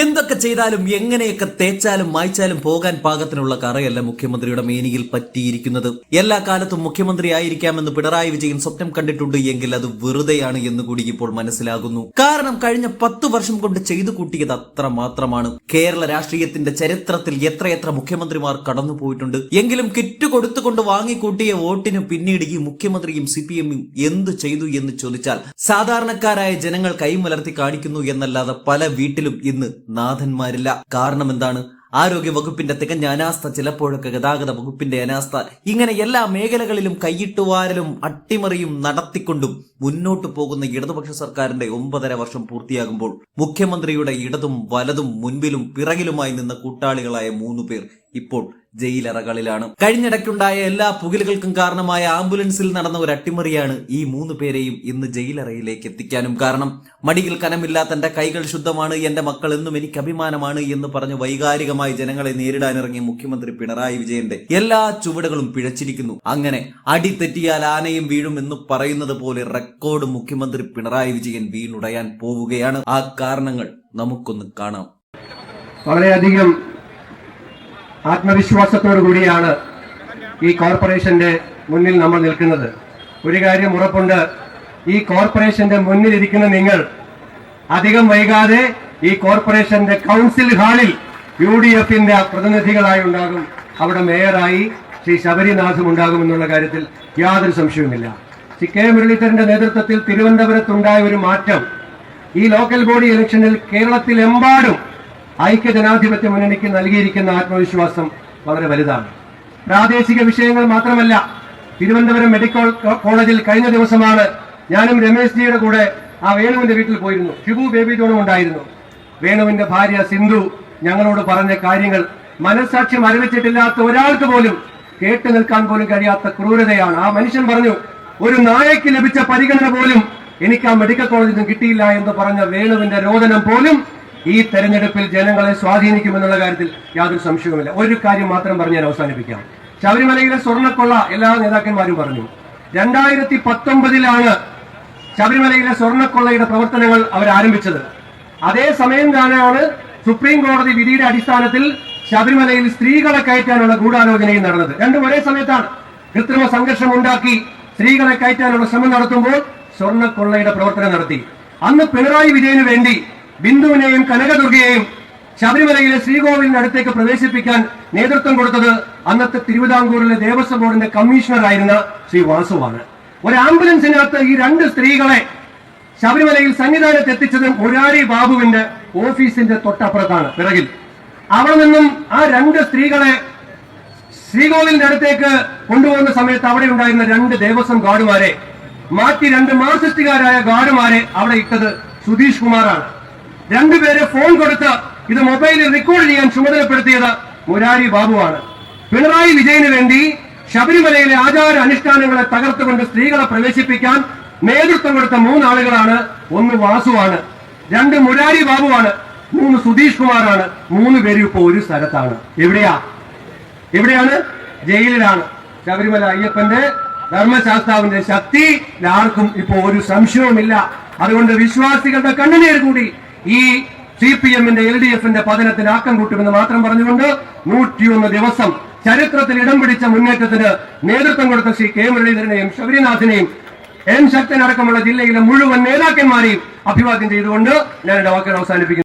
എന്തൊക്കെ ചെയ്താലും എങ്ങനെയൊക്കെ തേച്ചാലും മായ്ച്ചാലും പോകാൻ പാകത്തിനുള്ള കറയല്ല മുഖ്യമന്ത്രിയുടെ മേനിയിൽ പറ്റിയിരിക്കുന്നത്. എല്ലാ കാലത്തും മുഖ്യമന്ത്രി ആയിരിക്കാമെന്ന് പിണറായി വിജയൻ സ്വപ്നം കണ്ടിട്ടുണ്ട് എങ്കിൽ അത് വെറുതെയാണ് എന്ന് കൂടി ഇപ്പോൾ മനസ്സിലാകുന്നു. കാരണം കഴിഞ്ഞ പത്തു വർഷം കൊണ്ട് ചെയ്തു കൂട്ടിയത് അത്ര മാത്രമാണ്. കേരള രാഷ്ട്രീയത്തിന്റെ ചരിത്രത്തിൽ എത്രയെത്ര മുഖ്യമന്ത്രിമാർ കടന്നു പോയിട്ടുണ്ട് എങ്കിലും കിറ്റ് കൊടുത്തുകൊണ്ട് വാങ്ങിക്കൂട്ടിയ വോട്ടിന് പിന്നീട് ഈ മുഖ്യമന്ത്രിയും സി പി എമ്മും എന്ത് ചെയ്തു എന്ന് ചോദിച്ചാൽ സാധാരണക്കാരായ ജനങ്ങൾ കൈമലർത്തി കാണിക്കുന്നു എന്നല്ലാതെ പല വീട്ടിലും ഇന്ന് നാഥന്മാരില്ല. കാരണം എന്താണ്? ആരോഗ്യ വകുപ്പിന്റെ തികഞ്ഞ അനാസ്ഥ ചിലപ്പോഴൊക്കെ ഗതാഗത വകുപ്പിന്റെ അനാസ്ഥ ഇങ്ങനെ എല്ലാ മേഖലകളിലും കൈയിട്ടുവാരലും അട്ടിമറിയും നടത്തിക്കൊണ്ടും മുന്നോട്ട് പോകുന്ന ഇടതുപക്ഷ സർക്കാരിന്റെ ഒമ്പതര വർഷം പൂർത്തിയാകുമ്പോൾ മുഖ്യമന്ത്രിയുടെ ഇടതും വലതും മുൻപിലും പിറകിലുമായി നിന്ന കൂട്ടാളികളായ മൂന്നു പേർ ഇപ്പോൾ ജയിലറകളിലാണ്. കഴിഞ്ഞിടയ്ക്കുണ്ടായ എല്ലാ പുകിലുകൾക്കും കാരണമായ ആംബുലൻസിൽ നടന്ന ഒരു അട്ടിമറിയാണ് ഈ മൂന്ന് പേരെയും ഇന്ന് ജയിലറയിലേക്ക് എത്തിക്കാനും കാരണം. മടിയിൽ കനമില്ലാത്ത എന്റെ കൈകൾ ശുദ്ധമാണ് എന്റെ മക്കൾ എന്നും എനിക്ക് അഭിമാനമാണ് എന്ന് പറഞ്ഞ് വൈകാരികമായി ജനങ്ങളെ നേരിടാനിറങ്ങിയ മുഖ്യമന്ത്രി പിണറായി വിജയന്റെ എല്ലാ ചുവടുകളും പിഴച്ചിരിക്കുന്നു. അങ്ങനെ അടി തെറ്റിയാൽ ആനയും വീഴും എന്ന് പറയുന്നത് പോലെ റെക്കോർഡ് മുഖ്യമന്ത്രി പിണറായി വിജയൻ വീണുടയാൻ പോവുകയാണ്. ആ കാരണങ്ങൾ നമുക്കൊന്ന് കാണാം. വളരെയധികം ആത്മവിശ്വാസത്തോടു കൂടിയാണ് ഈ കോർപ്പറേഷന്റെ മുന്നിൽ നമ്മൾ നിൽക്കുന്നത്. ഒരു കാര്യം ഉറപ്പുണ്ട്. ഈ കോർപ്പറേഷന്റെ മുന്നിലിരിക്കുന്ന നിങ്ങൾ അധികം വൈകാതെ ഈ കോർപ്പറേഷന്റെ കൗൺസിൽ ഹാളിൽ യു ഡി എഫിന്റെ പ്രതിനിധികളായി ഉണ്ടാകും. അവിടെ മേയറായി ശ്രീ ശബരിനാഥും ഉണ്ടാകുമെന്നുള്ള കാര്യത്തിൽ യാതൊരു സംശയവുമില്ല. ശ്രീ കെ മുരളീധരന്റെ നേതൃത്വത്തിൽ തിരുവനന്തപുരത്തുണ്ടായ ഒരു മാറ്റം. ഈ ലോക്കൽ ബോഡി ഇലക്ഷനിൽ കേരളത്തിലെമ്പാടും ഐക്യ ജനാധിപത്യ മുന്നണിക്ക് നൽകിയിരിക്കുന്ന ആത്മവിശ്വാസം വളരെ വലുതാണ്. പ്രാദേശിക വിഷയങ്ങൾ മാത്രമല്ല തിരുവനന്തപുരം മെഡിക്കൽ കോളേജിൽ കഴിഞ്ഞ ദിവസമാണ് ഞാനും രമേശ് ജിയുടെ കൂടെ ആ വേണുവിന്റെ വീട്ടിൽ പോയിരുന്നു. ഷിബു ബേബി ജോണും ഉണ്ടായിരുന്നു. വേണുവിന്റെ ഭാര്യ സിന്ധു ഞങ്ങളോട് പറഞ്ഞ കാര്യങ്ങൾ മനസ്സാക്ഷി മരവിച്ചിട്ടില്ലാത്ത ഒരാൾക്ക് പോലും കേട്ടു നിൽക്കാൻ പോലും കഴിയാത്ത ക്രൂരതയാണ്. ആ മനുഷ്യൻ പറഞ്ഞു ഒരു നായയ്ക്ക് ലഭിച്ച പരിഗണന പോലും എനിക്ക് ആ മെഡിക്കൽ കോളേജിൽ നിന്ന് കിട്ടിയില്ല എന്ന് പറഞ്ഞ വേണുവിന്റെ രോദനം പോലും ഈ തെരഞ്ഞെടുപ്പിൽ ജനങ്ങളെ സ്വാധീനിക്കുമെന്നുള്ള കാര്യത്തിൽ യാതൊരു സംശയവുമില്ല. ഒരു കാര്യം മാത്രം പറഞ്ഞ് ഞാൻ അവസാനിപ്പിക്കാം. ശബരിമലയിലെ സ്വർണക്കൊള്ള എല്ലാ നേതാക്കന്മാരും പറഞ്ഞു. രണ്ടായിരത്തി പത്തൊമ്പതിലാണ് ശബരിമലയിലെ സ്വർണക്കൊള്ളയുടെ പ്രവർത്തനങ്ങൾ അവർ ആരംഭിച്ചത് അതേ സമയം തന്നെയാണ് സുപ്രീം കോടതി വിധിയുടെ അടിസ്ഥാനത്തിൽ ശബരിമലയിൽ സ്ത്രീകളെ കയറ്റാനുള്ള ഗൂഢാലോചനയും നടന്നത്. രണ്ടും ഒരേ സമയത്താണ് കൃത്രിമ സംഘർഷം ഉണ്ടാക്കി സ്ത്രീകളെ കയറ്റാനുള്ള ശ്രമം നടത്തുമ്പോൾ സ്വർണക്കൊള്ളയുടെ പ്രവർത്തനം നടത്തി. അന്ന് പിണറായി വിജയന് വേണ്ടി ബിന്ദുവിനെയും കനകദുർഗയെയും ശബരിമലയിലെ ശ്രീകോവിലിനടുത്തേക്ക് പ്രവേശിപ്പിക്കാൻ നേതൃത്വം കൊടുത്തത് അന്നത്തെ തിരുവിതാംകൂറിലെ ദേവസ്വം ബോർഡിന്റെ കമ്മീഷണറായിരുന്ന ശ്രീ വാസുവാണ്. ഒരു ആംബുലൻസിനകത്ത് ഈ രണ്ട് സ്ത്രീകളെ ശബരിമലയിൽ സന്നിധാനത്ത് എത്തിച്ചത് മുരാരി ബാബുവിന്റെ ഓഫീസിന്റെ തൊട്ടപ്പുറത്താണ് പിറകിൽ. അവിടെ നിന്നും ആ രണ്ട് സ്ത്രീകളെ ശ്രീകോവിലിന്റെ അടുത്തേക്ക് കൊണ്ടുപോകുന്ന സമയത്ത് അവിടെ ഉണ്ടായിരുന്ന രണ്ട് ദേവസ്വം ഗാർഡുമാരെ മാറ്റി രണ്ട് മാർസിസ്റ്റുകാരായ ഗാർഡുമാരെ അവിടെ ഇട്ടത് സുധീഷ് കുമാറാണ്. രണ്ടുപേരെ ഫോൺ കൊടുത്ത് ഇത് മൊബൈലിൽ റെക്കോർഡ് ചെയ്യാൻ ചുമതലപ്പെടുത്തിയത് മുരാരി ബാബുവാണ്. പിണറായി വിജയന് വേണ്ടി ശബരിമലയിലെ ആചാര അനുഷ്ഠാനങ്ങളെ തകർത്തുകൊണ്ട് സ്ത്രീകളെ പ്രവേശിപ്പിക്കാൻ നേതൃത്വം കൊടുത്ത മൂന്നാളുകളാണ്. ഒന്ന് വാസുവാണ് രണ്ട് മുരാരി ബാബുവാണ് മൂന്ന് സുധീഷ് കുമാറാണ് മൂന്ന് പേരും ഇപ്പോ ഒരു സ്ഥലത്താണ്. എവിടെയാ? എവിടെയാണ്? ജയിലിലാണ്. ശബരിമല അയ്യപ്പന്റെ ധർമ്മശാസ്താവിന്റെ ശക്തി ആർക്കും ഇപ്പോ ഒരു സംശയവുമില്ല. അതുകൊണ്ട് വിശ്വാസികളുടെ കണ്ണുനീർ കൂടി ഈ സി പി എമ്മിന്റെ എൽ ഡി എഫിന്റെ പതനത്തിന് ആക്കം കൂട്ടുമെന്ന് മാത്രം പറഞ്ഞുകൊണ്ട് നൂറ്റിയൊന്ന് ദിവസം ചരിത്രത്തിൽ ഇടം പിടിച്ച മുന്നേറ്റത്തിന് നേതൃത്വം കൊടുത്ത ശ്രീ കെ മുരളീധരനെയും ശബരിനാഥിനെയും എൻ ശക്തനടക്കമുള്ള ജില്ലയിലെ മുഴുവൻ നേതാക്കന്മാരെയും അഭിവാദ്യം ചെയ്തുകൊണ്ട് ഞാൻ എന്റെ വാക്കുകൾ അവസാനിപ്പിക്കുന്നു.